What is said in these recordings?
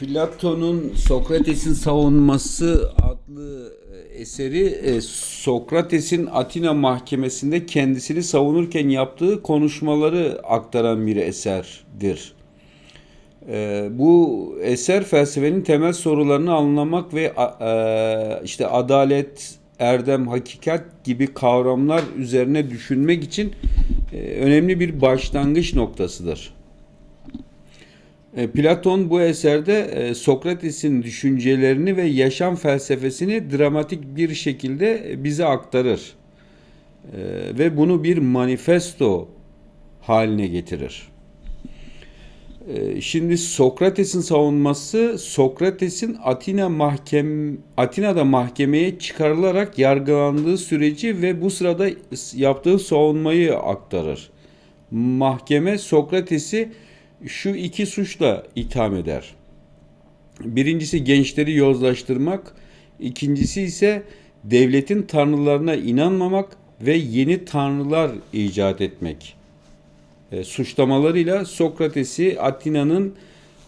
Platon'un Sokrates'in savunması adlı e, eseri e, Sokrates'in Atina mahkemesinde kendisini savunurken yaptığı konuşmaları aktaran bir eserdir. E, Bu eser felsefenin temel sorularını anlamak ve işte adalet, erdem, hakikat gibi kavramlar üzerine düşünmek için önemli bir başlangıç noktasıdır. E, Platon bu eserde e, Sokrates'in düşüncelerini ve yaşam felsefesini dramatik bir şekilde e, bize aktarır. Ve bunu bir manifesto haline getirir. Şimdi Sokrates'in savunması Sokrates'in Atina mahkem Atina'da mahkemeye çıkarılarak yargılandığı süreci ve bu sırada yaptığı savunmayı aktarır. Mahkeme Sokrates'i şu iki suçla itham eder. Birincisi gençleri yozlaştırmak, ikincisi ise devletin tanrılarına inanmamak ve yeni tanrılar icat etmek. E, suçlamalarıyla Sokrates'i Atina'nın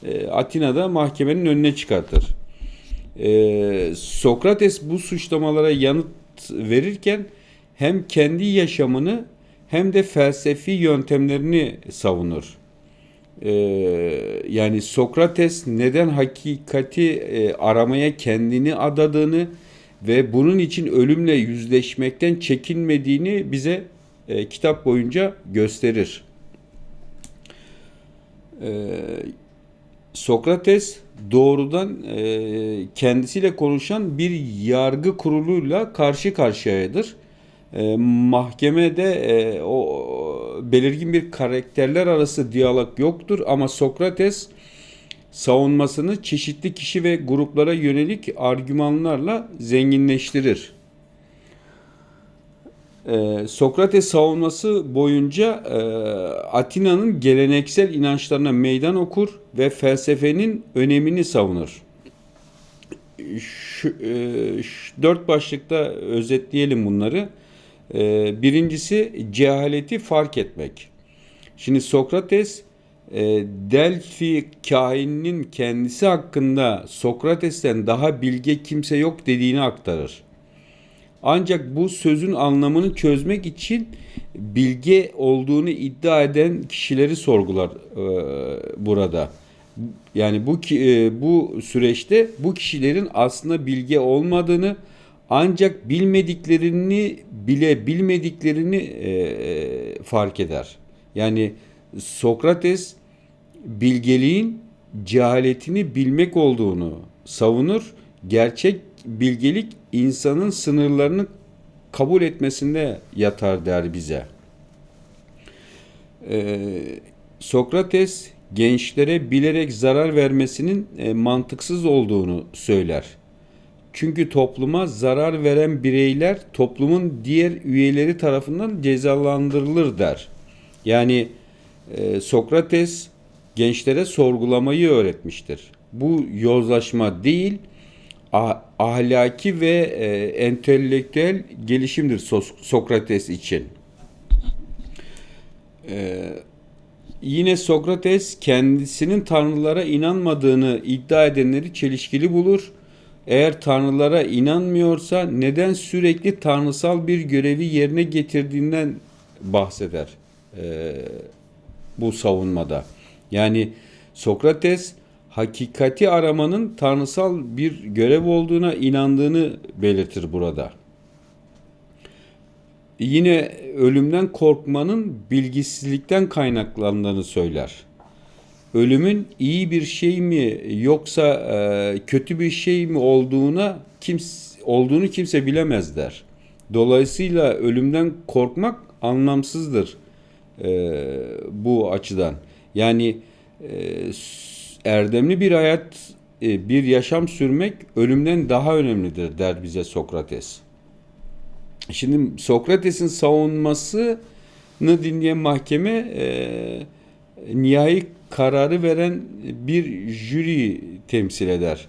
e, Atina'da mahkemenin önüne çıkartır. E, Sokrates bu suçlamalara yanıt verirken hem kendi yaşamını hem de felsefi yöntemlerini savunur. Ee, yani Sokrates neden hakikati e, aramaya kendini adadığını ve bunun için ölümle yüzleşmekten çekinmediğini bize e, kitap boyunca gösterir. Ee, Sokrates doğrudan e, kendisiyle konuşan bir yargı kuruluyla karşı karşıyadır. E, mahkemede e, o belirgin bir karakterler arası diyalog yoktur ama Sokrates savunmasını çeşitli kişi ve gruplara yönelik argümanlarla zenginleştirir. E, Sokrates savunması boyunca e, Atina'nın geleneksel inançlarına meydan okur ve felsefenin önemini savunur. Şu, e, şu dört başlıkta özetleyelim bunları. E, birincisi cehaleti fark etmek. Şimdi Sokrates e, Delphi kahininin kendisi hakkında Sokrates'ten daha bilge kimse yok dediğini aktarır. Ancak bu sözün anlamını çözmek için bilge olduğunu iddia eden kişileri sorgular e, burada. Yani bu e, bu süreçte bu kişilerin aslında bilge olmadığını ancak bilmediklerini bile bilmediklerini e, fark eder. Yani Sokrates bilgeliğin cehaletini bilmek olduğunu savunur. Gerçek bilgelik insanın sınırlarını kabul etmesinde yatar der bize. Ee, Sokrates gençlere bilerek zarar vermesinin e, mantıksız olduğunu söyler. Çünkü topluma zarar veren bireyler toplumun diğer üyeleri tarafından cezalandırılır der. Yani e, Sokrates gençlere sorgulamayı öğretmiştir. Bu yozlaşma değil, ah- ahlaki ve e, entelektüel gelişimdir Sos- Sokrates için. E, yine Sokrates kendisinin tanrılara inanmadığını iddia edenleri çelişkili bulur. Eğer tanrılara inanmıyorsa neden sürekli tanrısal bir görevi yerine getirdiğinden bahseder e, bu savunmada. Yani Sokrates hakikati aramanın tanrısal bir görev olduğuna inandığını belirtir burada. Yine ölümden korkmanın bilgisizlikten kaynaklandığını söyler. Ölümün iyi bir şey mi yoksa e, kötü bir şey mi olduğuna kimse olduğunu kimse bilemez der. Dolayısıyla ölümden korkmak anlamsızdır e, bu açıdan. Yani e, erdemli bir hayat, e, bir yaşam sürmek ölümden daha önemlidir der bize Sokrates. Şimdi Sokrates'in savunmasını dinleyen mahkeme e, nihai kararı veren bir jüri temsil eder.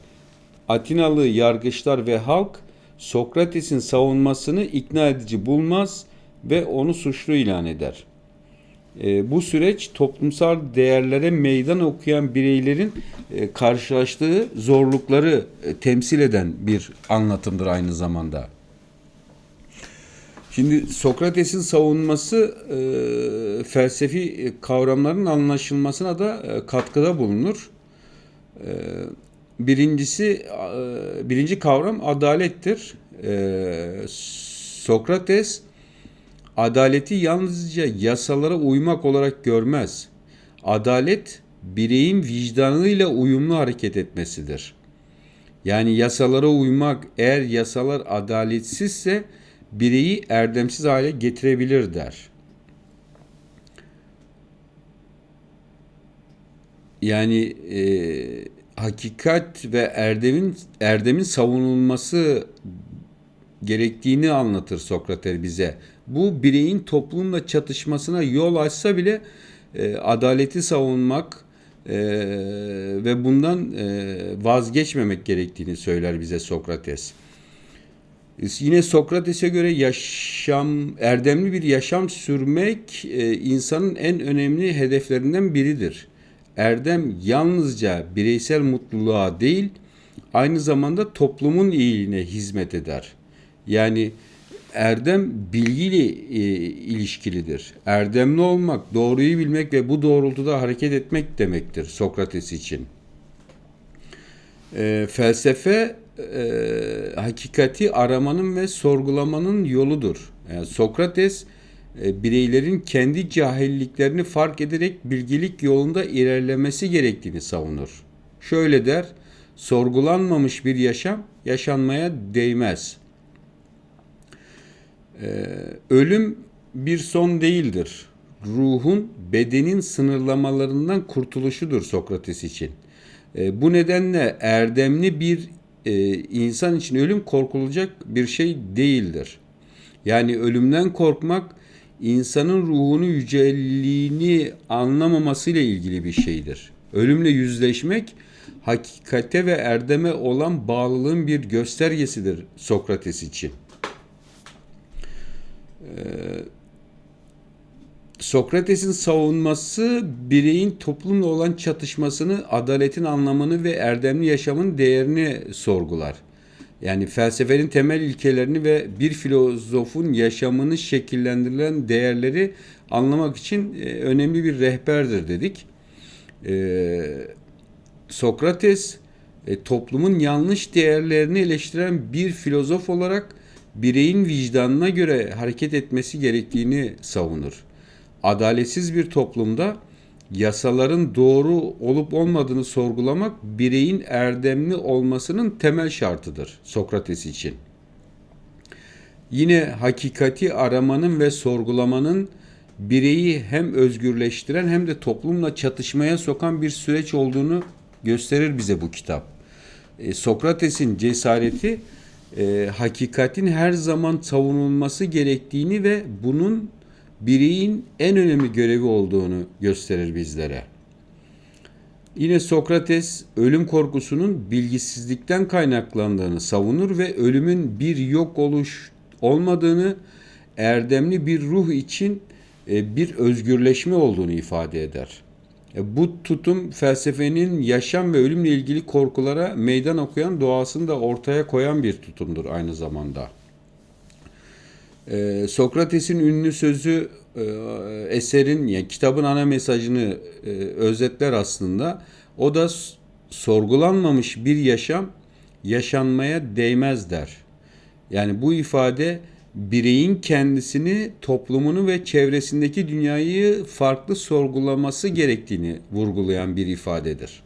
Atinalı yargıçlar ve halk Sokrates'in savunmasını ikna edici bulmaz ve onu suçlu ilan eder. E, bu süreç toplumsal değerlere meydan okuyan bireylerin e, karşılaştığı zorlukları e, temsil eden bir anlatımdır aynı zamanda. Şimdi Sokrates'in savunması e, felsefi kavramların anlaşılmasına da e, katkıda bulunur. E, birincisi, e, birinci kavram adalettir. E, Sokrates adaleti yalnızca yasalara uymak olarak görmez. Adalet bireyin vicdanıyla uyumlu hareket etmesidir. Yani yasalara uymak eğer yasalar adaletsizse bireyi erdemsiz hale getirebilir der. Yani e, hakikat ve erdemin erdemin savunulması gerektiğini anlatır Sokrates bize. Bu bireyin toplumla çatışmasına yol açsa bile e, adaleti savunmak e, ve bundan e, vazgeçmemek gerektiğini söyler bize Sokrates. Yine Sokrates'e göre yaşam, erdemli bir yaşam sürmek e, insanın en önemli hedeflerinden biridir. Erdem yalnızca bireysel mutluluğa değil, aynı zamanda toplumun iyiliğine hizmet eder. Yani erdem bilgiyle e, ilişkilidir. Erdemli olmak, doğruyu bilmek ve bu doğrultuda hareket etmek demektir Sokrates için. E, felsefe e, hakikati aramanın ve sorgulamanın yoludur. Yani Sokrates e, bireylerin kendi cahilliklerini fark ederek bilgilik yolunda ilerlemesi gerektiğini savunur. Şöyle der, sorgulanmamış bir yaşam yaşanmaya değmez. E, ölüm bir son değildir. Ruhun bedenin sınırlamalarından kurtuluşudur Sokrates için. E, bu nedenle erdemli bir e, insan için ölüm korkulacak bir şey değildir. Yani ölümden korkmak insanın ruhunu yücelliğini anlamamasıyla ilgili bir şeydir. Ölümle yüzleşmek hakikate ve erdeme olan bağlılığın bir göstergesidir Sokrates için. Ee, Sokrates'in savunması bireyin toplumla olan çatışmasını, adaletin anlamını ve erdemli yaşamın değerini sorgular. Yani felsefenin temel ilkelerini ve bir filozofun yaşamını şekillendirilen değerleri anlamak için e, önemli bir rehberdir dedik. Ee, Sokrates e, toplumun yanlış değerlerini eleştiren bir filozof olarak bireyin vicdanına göre hareket etmesi gerektiğini savunur adaletsiz bir toplumda yasaların doğru olup olmadığını sorgulamak bireyin erdemli olmasının temel şartıdır Sokrates için. Yine hakikati aramanın ve sorgulamanın bireyi hem özgürleştiren hem de toplumla çatışmaya sokan bir süreç olduğunu gösterir bize bu kitap. E, Sokrates'in cesareti e, hakikatin her zaman savunulması gerektiğini ve bunun bireyin en önemli görevi olduğunu gösterir bizlere. Yine Sokrates ölüm korkusunun bilgisizlikten kaynaklandığını savunur ve ölümün bir yok oluş olmadığını erdemli bir ruh için e, bir özgürleşme olduğunu ifade eder. E, bu tutum felsefenin yaşam ve ölümle ilgili korkulara meydan okuyan doğasını da ortaya koyan bir tutumdur aynı zamanda. Ee, Sokrates'in ünlü sözü e, eserin yani kitabın ana mesajını e, özetler aslında. O da sorgulanmamış bir yaşam yaşanmaya değmez der. Yani bu ifade bireyin kendisini, toplumunu ve çevresindeki dünyayı farklı sorgulaması gerektiğini vurgulayan bir ifadedir.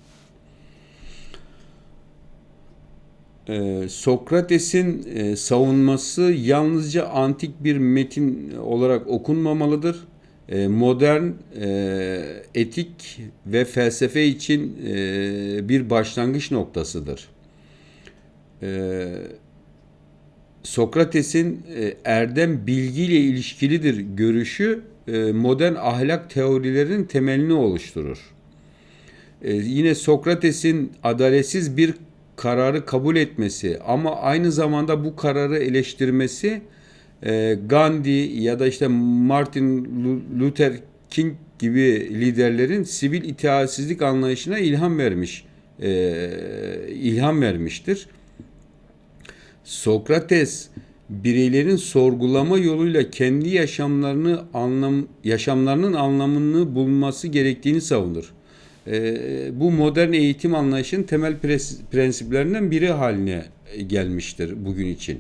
Ee, Sokrates'in e, savunması yalnızca antik bir metin olarak okunmamalıdır. E, modern e, etik ve felsefe için e, bir başlangıç noktasıdır. E, Sokrates'in e, erdem bilgiyle ilişkilidir görüşü e, modern ahlak teorilerinin temelini oluşturur. E, yine Sokrates'in adaletsiz bir kararı kabul etmesi ama aynı zamanda bu kararı eleştirmesi e, Gandhi ya da işte Martin Luther King gibi liderlerin sivil itaatsizlik anlayışına ilham vermiş e, ilham vermiştir. Sokrates bireylerin sorgulama yoluyla kendi yaşamlarını anlam yaşamlarının anlamını bulması gerektiğini savunur. Ee, bu modern eğitim anlayışının temel prensiplerinden biri haline gelmiştir bugün için.